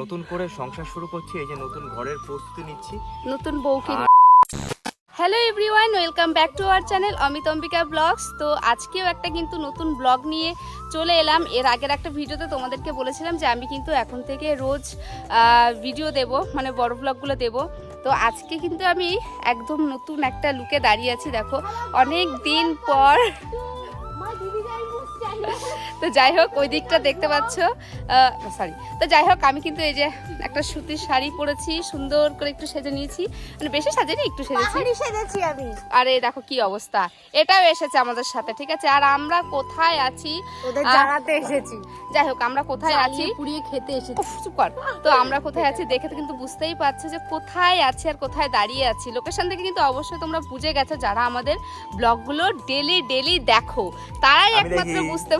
নতুন করে সংসার শুরু করছি এই যে নতুন ঘরের প্রস্তুতি নিচ্ছি। নতুন বউকে hello everyone welcome back to our channel Amit Ambika blogs. তো আজকেও একটা কিন্তু নতুন ব্লগ নিয়ে চলে এলাম। এর আগের একটা ভিডিওতে তোমাদেরকে বলেছিলাম যে আমি কিন্তু এখন থেকে রোজ ভিডিও দেব মানে বড় ব্লগগুলো দেব। তো আজকে কিন্তু আমি একদম নতুন একটা লুকে দাঁড়িয়ে আছি দেখো। অনেক দিন পর তো যাই হোক ওই দিকটা দেখতে পাচ্ছ। সরি তো যাই হোক আমি কিন্তু এই যে একটা সুতির শাড়ি পরেছি সুন্দর করে একটু সেজে নিয়েছি। মানে বেশি সাজেনি একটু সেজেছি। সেজেছি আমি। আর এই দেখো কি অবস্থা। এটাও এসেছে আমাদের সাথে ঠিক আছে? আর আমরা কোথায় আছি? ওদের জানাতে এসেছি। যাই হোক আমরা কোথায় আছি? পুড়িয়ে খেতে এসেছি। চুপ কর। তো আমরা কোথায় আছি দেখে তো কিন্তু বুঝতেই পারছ যে কোথায় আছি আর কোথায় দাঁড়িয়ে আছি। লোকেশন থেকে কিন্তু অবশ্যই তোমরা বুঝে গেছো যারা আমাদের ব্লগগুলো ডেলি ডেলি দেখো। তারাই একমাত্র দেখি বুঝতে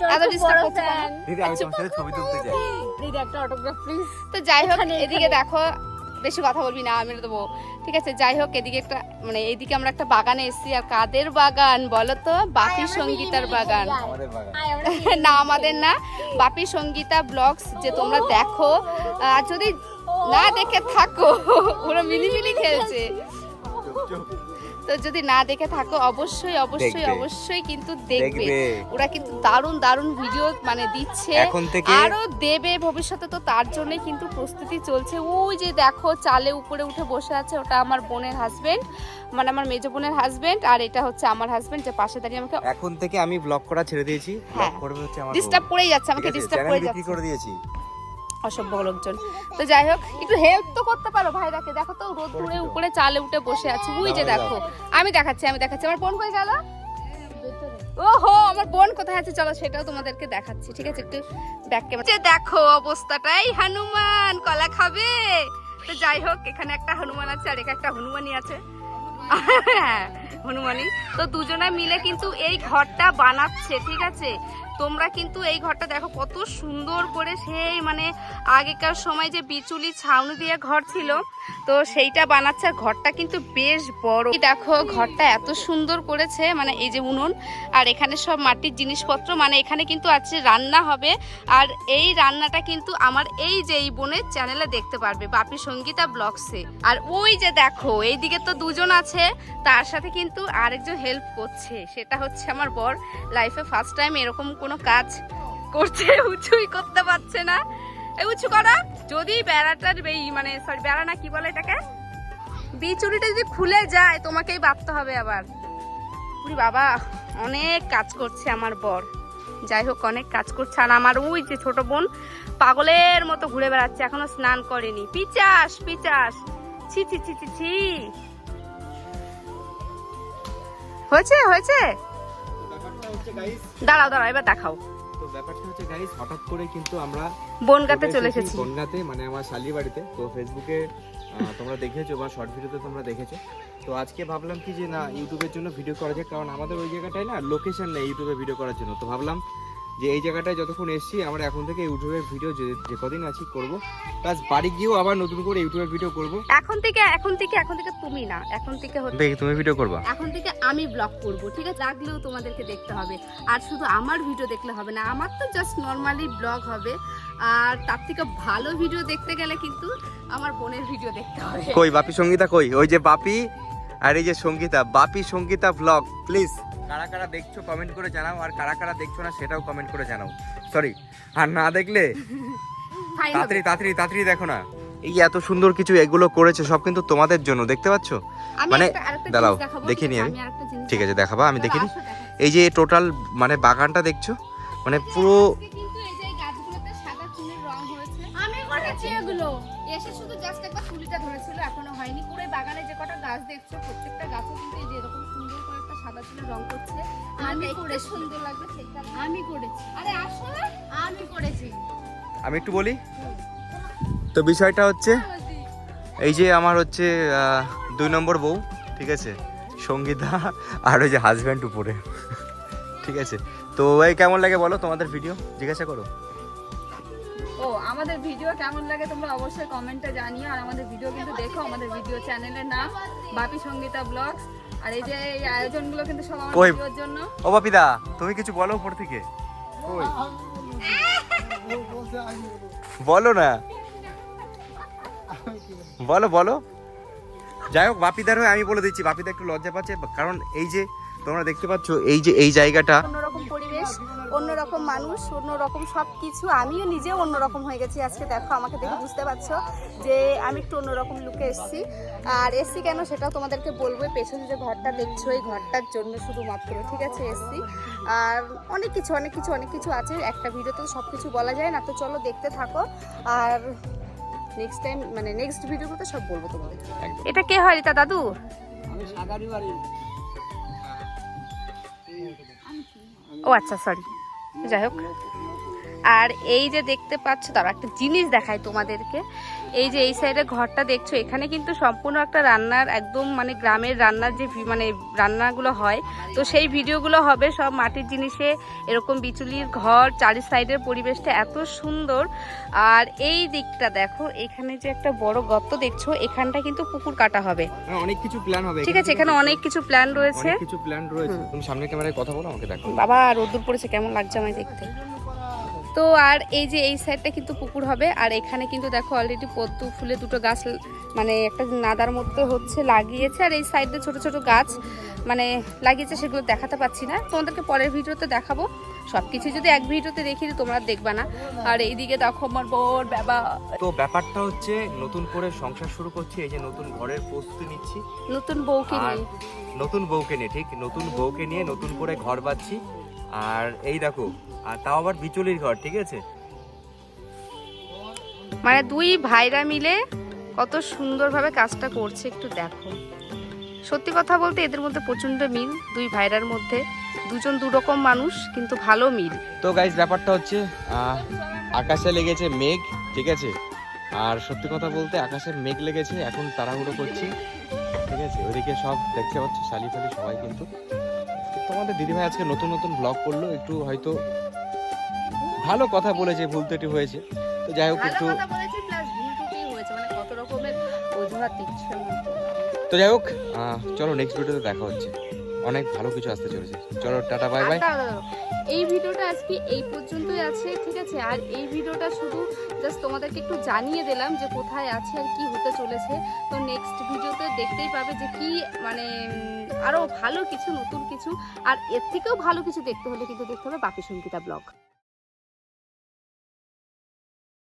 তো এত disturb করছ দিদি আমি তোমার সাথে ছবি তুলতে চাই দিদি একটা অটোগ্রাফ প্লিজ তো যাই হোক এদিকে দেখো বেশি কথা বলবি না আমি দেবো। ঠিক আছে যাই হোক এদিকে একটা মানে এইদিকে আমরা একটা বাগানে এসেছি। আর কাদের বাগান বলো তো? বাপি সঙ্গীতার বাগান। না আমাদের না। বাপি সঙ্গীতা ব্লগস যে তোমরা দেখো আর যদি না দেখে থাকো ওরা মিলিমিলি খেলছে। তো যদি না দেখে থাকো অবশ্যই অবশ্যই অবশ্যই কিন্তু দেখবে। ওরা কিন্তু দারুণ দারুণ ভিডিও মানে দিচ্ছে। এখন থেকে আরও দেবে ভবিষ্যতে তো তার জন্য কিন্তু প্রস্তুতি চলছে। ওই যে দেখো চালে উপরে উঠে বসে আছে ওটা আমার বোনের হাজবেন্ড মানে আমার মেজো বোনের হাজবেন্ড আর এটা হচ্ছে আমার হাজবেন্ড যে পাশে দাঁড়িয়ে আমাকে এখন থেকে আমি ব্লগ করা ছেড়ে দিয়েছি। ব্লগ হ্যাঁ। করবে হচ্ছে আমার ডিস্টার্ব। করেই যাচ্ছে আমাকে? ডিস্টার্ব করে যাচ্ছে। করে দিয়েছি। অসভ্য লোকজন। তো যাই হোক একটু হেল্প তো করতে পারো ভাইরাকে। দেখো তো রোদ দূরে উপরে চালে উঠে বসে আছে। ওই যে দেখো আমি দেখাচ্ছি আমি দেখাচ্ছি। আমার বোন কই গেল? ওহো আমার বোন কোথায় আছে? চলো সেটাও তোমাদেরকে দেখাচ্ছি ঠিক আছে? একটু ব্যাক ক্যামেরা যে দেখো অবস্থাটাই হনুমান কলা খাবে? তো যাই হোক এখানে একটা হনুমান আছে আর এখানে একটা হনুমানই আছে। হ্যাঁ। হনুমানই। তো দুজনে মিলে কিন্তু এই ঘরটা বানাচ্ছে, ঠিক আছে? তোমরা কিন্তু এই ঘরটা দেখো কত সুন্দর করে সেই মানে আগেকার সময় যে বিচুলি ছাউনি দিয়ে ঘর ছিল, তো সেইটা বানাচ্ছে। আর ঘরটা কিন্তু বেশ বড়। দেখো, ঘরটা এত সুন্দর করেছে মানে এই যে উনুন, আর এখানে সব মাটির জিনিসপত্র মানে এখানে কিন্তু আছে রান্না হবে। আর এই রান্নাটা কিন্তু আমার এই যে এই বোনের চ্যানেলে দেখতে পারবে, বাপি সঙ্গীতা ব্লগসে। আর ওই যে দেখো, এইদিকে তো দুজন আছে, তার সাথে কিন্তু আরেকজন হেল্প করছে। সেটা হচ্ছে আমার বর। লাইফে ফার্স্ট টাইম এরকম কোনো কাজ করছে উঁচুই করতে পারছে না। এই উঁচু করা, যদি বেড়াটার এই মানে সরি বেড়া না কি বলে এটাকে? বিচুরিটা যদি খুলে যায়, তোমাকেই বাঁধতে হবে আবার। উরি বাবা, অনেক কাজ করছে আমার বর। যাই হোক, অনেক কাজ করছে। আর আমার ওই যে ছোট বোন পাগলের মতো ঘুরে বেড়াচ্ছে, এখনও স্নান করেনি। পিচাস পিচাস। ছি ছি ছি ছি ছি। হয়েছে হয়েছে? দাঁড়াও দাঁড়াও এবার দেখাও। তো ব্যাপারটা হচ্ছে গাইস হঠাৎ করে কিন্তু আমরা বনগাতে চলে এসেছি। বনগাতে মানে আমার শালির বাড়িতে। তো ফেসবুকে তোমরা দেখেছ বা শর্ট ভিডিওতে তোমরা দেখেছ। তো আজকে ভাবলাম কি যে না ইউটিউবের জন্য ভিডিও করা যায় কারণ আমাদের ওই জায়গাটায় না লোকেশন নেই ইউটিউবে ভিডিও করার জন্য। তো ভাবলাম যে এই জায়গাটায় যতক্ষণ এসেছি আমরা এখন থেকে ইউটিউবের ভিডিও যে কদিন আছি করব। প্লাস বাড়ি গিয়েও আবার নতুন করে ইউটিউবের ভিডিও করব। এখন থেকে এখন থেকে এখন থেকে তুমি না। এখন থেকে হচ্ছে দেখি তুমি ভিডিও করবা। এখন থেকে আমি ব্লগ করব ঠিক আছে? লাগলেও তোমাদেরকে দেখতে হবে। আর শুধু আমার ভিডিও দেখলে হবে না আমার তো জাস্ট নর্মালি ব্লগ হবে। আর তার থেকে ভালো ভিডিও দেখতে গেলে কিন্তু আমার বোনের ভিডিও দেখতে হবে। কই বাপি সঙ্গীতা কই? ওই যে বাপি আর এই যে সঙ্গীতা বাপি সঙ্গীতা ব্লগ প্লিজ কারা কারা দেখছ কমেন্ট করে জানাও আর কারা কারা দেখছ না সেটাও কমেন্ট করে জানাও। সরি আর না দেখলে তাড়াতাড়ি তাড়াতাড়ি তাড়াতাড়ি দেখো না। এই এত সুন্দর কিছু এগুলো করেছে সব কিন্তু তোমাদের জন্য দেখতে পাচ্ছ? মানে, একটা- দাঁড়াও, দেখিনি আমি। ঠিক আছে দেখাবো। আমি দেখিনি। এই যে টোটাল মানে বাগানটা দেখছ? মানে পুরো এই যে এই গাছগুলোতে সাদা চুনের রং হয়েছে। আমি করেছি এগুলো। এসে শুধু জাস্ট একবার তুলিটা ধরেছিল এখনও হয়নি। বাগানে যে কটা গাছ দেখছ প্রত্যেকটা গাছে কিন্তু এই যে এরকম সুন্দর করে একটা সাদা চুলের রং করছে। আমি করেছি। সুন্দর লাগবে সেটা আমি করেছি। আরে আসো না। আমি করেছি। আমি একটু বলি? তো বিষয়টা হচ্ছে এই যে আমার হচ্ছে দুই নম্বর বউ ঠিক আছে? সঙ্গীতা আর ওই যে হাজব্যান্ড উপরে। ঠিক আছে? তো এই কেমন লাগে বলো তোমাদের ভিডিও জিজ্ঞাসা করো। ও আমাদের ভিডিও কেমন লাগে তোমরা অবশ্যই কমেন্টে জানিও আর আমাদের ভিডিও কিন্তু দেখো আমাদের ভিডিও চ্যানেলের নাম বাপি সঙ্গীতা ব্লগস আর এই যে এই আয়োজনগুলো কিন্তু সব আমার ভিডিওর জন্য। ও বাপিদা তুমি কিছু বলো উপর থেকে। কই? বলো না। বলো বলো। যাই হোক বাপিদার হয়ে আমি বলে দিচ্ছি বাপিদা একটু লজ্জা পাচ্ছে কারণ এই যে তোমরা দেখতে পাচ্ছ এই যে এই জায়গাটা। অন্যরকম পরিবেশ অন্যরকম মানুষ অন্যরকম সব কিছু আমিও নিজেও অন্যরকম হয়ে গেছি আজকে দেখো আমাকে দেখে বুঝতে পারছ যে আমি একটু অন্যরকম লুকে এসেছি। আর এসছি কেন সেটাও তোমাদেরকে বলব এই পেছনে যে ঘরটা দেখছ এই ঘরটার জন্য শুধুমাত্র ঠিক আছে এসছি। আর অনেক কিছু অনেক কিছু অনেক কিছু আছে। একটা ভিডিওতে সব কিছু বলা যায় না তো চলো দেখতে থাকো। আর নেক্সট টাইম মানে নেক্সট ভিডিওতে সব বলব তোমাদের। এটা কে হয় রিতা দাদু? ও আচ্ছা সরি যাই হোক। আর এই যে দেখতে পাচ্ছ তারা একটা জিনিস দেখায় তোমাদেরকে। এই যে এই সাইডে ঘরটা দেখছ এখানে কিন্তু সম্পূর্ণ একটা রান্নার একদম মানে গ্রামের রান্নার যে মানে রান্নাগুলো হয়। তো সেই ভিডিওগুলো হবে সব মাটির জিনিসে এরকম বিচুলির ঘর চারি সাইডের পরিবেশটা এত সুন্দর। আর এই দিকটা দেখো এখানে যে একটা বড় গর্ত দেখছ এখানটা কিন্তু পুকুর কাটা হবে। হ্যাঁ, অনেক কিছু প্ল্যান হবে ঠিক আছে এখানে অনেক কিছু প্ল্যান রয়েছে। কিছু প্ল্যান রয়েছে। তুমি সামনে ক্যামেরায় কথা বলো আমাকে দেখো। বাবা রোদ্দুর পড়েছে কেমন লাগছে আমায় দেখতে? তো আর এই যে এই সাইডটা কিন্তু পুকুর হবে। আর এখানে কিন্তু দেখো অলরেডি পদ্ম ফুলে দুটো গাছ মানে একটা নাদার মধ্যে হচ্ছে লাগিয়েছে। আর এই সাইডে ছোট ছোট গাছ মানে লাগিয়েছে সেগুলো দেখাতে পাচ্ছি না। তোমাদেরকে পরের ভিডিওতে দেখাবো। সব কিছু যদি এক ভিডিওতে দেখি তোমরা দেখবা না। আর এইদিকে দেখো আমার বর বাবা। তো ব্যাপারটা হচ্ছে নতুন করে সংসার শুরু করছি এই যে নতুন ঘরের প্রস্তুতি নিচ্ছি। নতুন বউকে নিয়ে। নতুন বউকে নিয়ে ঠিক? নতুন বউকে নিয়ে নতুন করে ঘর বাঁধছি। আর এই দেখো আর তাও আবার বিচুলির ঘর ঠিক আছে? মানে দুই ভাইরা মিলে কত সুন্দরভাবে কাজটা করছে একটু দেখো। সত্যি কথা বলতে এদের মধ্যে প্রচণ্ড মিল দুই ভাইরার মধ্যে। দুজন দুরকম মানুষ কিন্তু ভালো মিল। তো গাইজ ব্যাপারটা হচ্ছে আকাশে লেগেছে মেঘ ঠিক আছে? আর সত্যি কথা বলতে আকাশে মেঘ লেগেছে এখন তাড়াহুড়ো করছি ঠিক আছে? ওদিকে সব দেখতে পাচ্ছ শালি ফালি সবাই কিন্তু তোমাদের দিদিভাই আজকে নতুন নতুন ব্লগ করল একটু হয়তো ভালো কথা বলেছে ভুল ত্রুটি হয়েছে তো যাই হোক একটু মানে। তো যাই হোক চলো নেক্সট ভিডিওতে দেখা হচ্ছে অনেক ভালো কিছু আসতে চলেছে। চলো, টাটা বাই বাই। এই ভিডিওটা আজকে এই পর্যন্তই আছে, ঠিক আছে? আর এই ভিডিওটা শুধু জাস্ট তোমাদেরকে একটু জানিয়ে দিলাম যে কোথায় আছে আর কি হতে চলেছে। তো নেক্সট ভিডিওতে দেখতেই পাবে যে কি মানে আরও আরও ভালো কিছু, নতুন কিছু, আর এর থেকেও ভালো কিছু দেখতে হলে কিন্তু দেখতে হবে বাকি সঙ্গীতা ব্লগ।